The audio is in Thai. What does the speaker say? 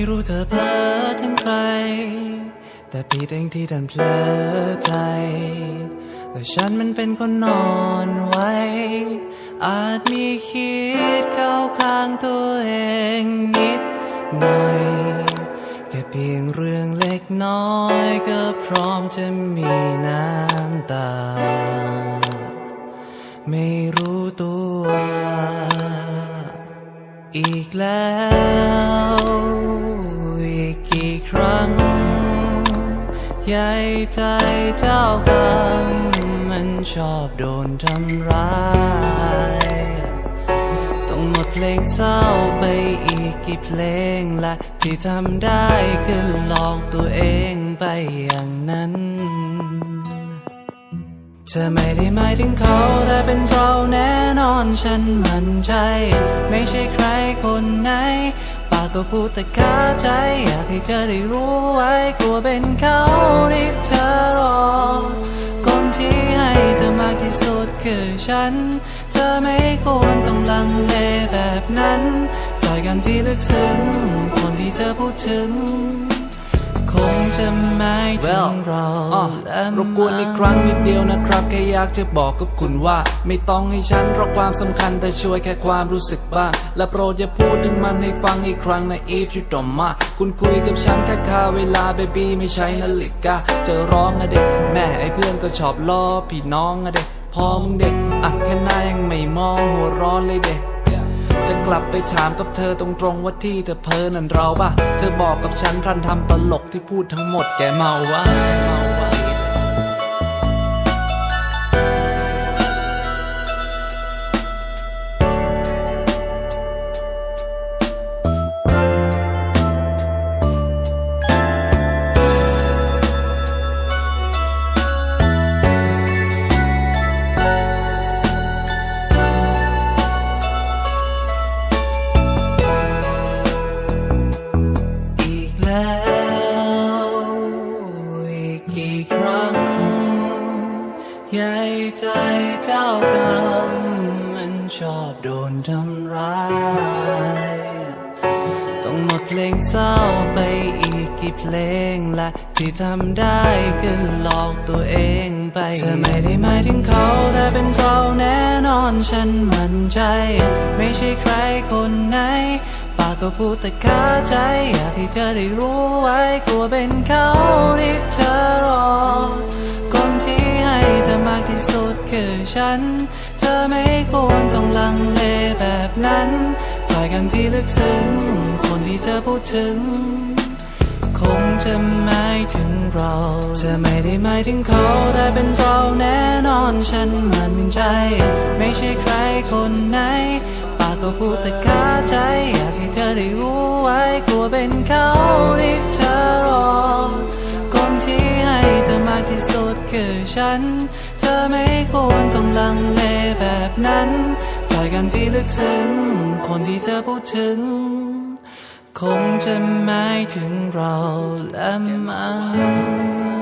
ไม่รู้เธอเพ้อถึงใคร แต่พี่เองที่ดันเพลอใจแต่ฉันมันเป็นคนนอนไว้ อาจมีคิดเข้าข้างตัวเองนิดหน่อยแค่เพียงเรื่องเล็กน้อยก็พร้อมจะมีน้ำตา ไม่รู้ตัว อีกแล้ว ใหญ่ใจเจ้ากรรมมันชอบโดนทำร้าย ต้องหมดเพลงเศร้าไปอีกกี่เพลงและที่ทำได้คือหลอกตัวเองไปอย่างนั้นเธอไม่ได้หมายถึงเขาแต่เป็นเราแน่นอนฉันมั่นใจ ไม่ใช่ใครคนไหน ก็พูดแต่คาใจ อยากให้เธอได้รู้ไว้กลัวเป็นเขาที่เธอรอ คนที่ให้เธอมากที่สุดคือฉัน เธอไม่ควรต้องลังเลแบบนั้นใจกันที่ลึกซึ้งคนที่เธอพูดถึง คงจะไม่ถึงเราอะและรบกวนอีกครั้งนิดเดียวนะครับแค่อยากจะบอกกับคุณว่า ไม่ต้องให้ฉันรอความสำคัญแต่ช่วยแค่ความรู้สึกบ้างและโปรดอย่าพูดถึงมันให้ฟังอีกครั้งนะ if you don't mind คุณคุยกับฉันแค่ค่าเวลา baby ไม่ใช่นาฬิกาจะร้องอะเด็กแม่ไอ้เพื่อนก็ชอบล้อพี่น้องอะเด็กพอมึงเด็กอะแค่หน้ายังไม่มองหัวร้อนเลยเด็ก จะกลับไปถามกับเธอตรงๆว่าที่เธอเพ้อนั่นเราปะเธอบอกกับฉันพรันทำตลกที่พูดทั้งหมดแกเมาวะเมาวะ งใหญ่ใจเจ้ากรรมมันชอบโดนทำร้าย ต้องหมดเพลงเศร้าไปอีกกี่เพลงและที่ทำได้คือหลอกตัวเองไป เธอไม่ได้หมายถึงเขาแต่เป็นเราแน่นอนฉันมั่นใจ ไม่ใช่ใครคนไหน ก็พูดแต่ขาใจ อยากให้เธอได้รู้ไว้กลัวเป็นเขาที่เธอรอ คนที่ให้เธอมากที่สุดคือฉัน เธอไม่ควรต้องลังเลแบบนั้นใจกันที่ลึกซึ้ง คนที่เธอพูดถึง คงจะหมายถึงเราเธอไม่ได้หมายถึงเขาแต่เป็นเราแน่นอนฉันมั่นใจ ไม่ใช่ใครคนไหน ปากก็พูดแต่ขาใจ เธอได้รู้ไว้กลัวเป็นเขาที่เธอรอ คนที่ให้เธอมากที่สุดคือฉัน เธอไม่ควรต้องลังเลแบบนั้นใจกันที่ลึกซึ้ง คนที่เธอพูดถึง คงจะหมายถึงเราและมัน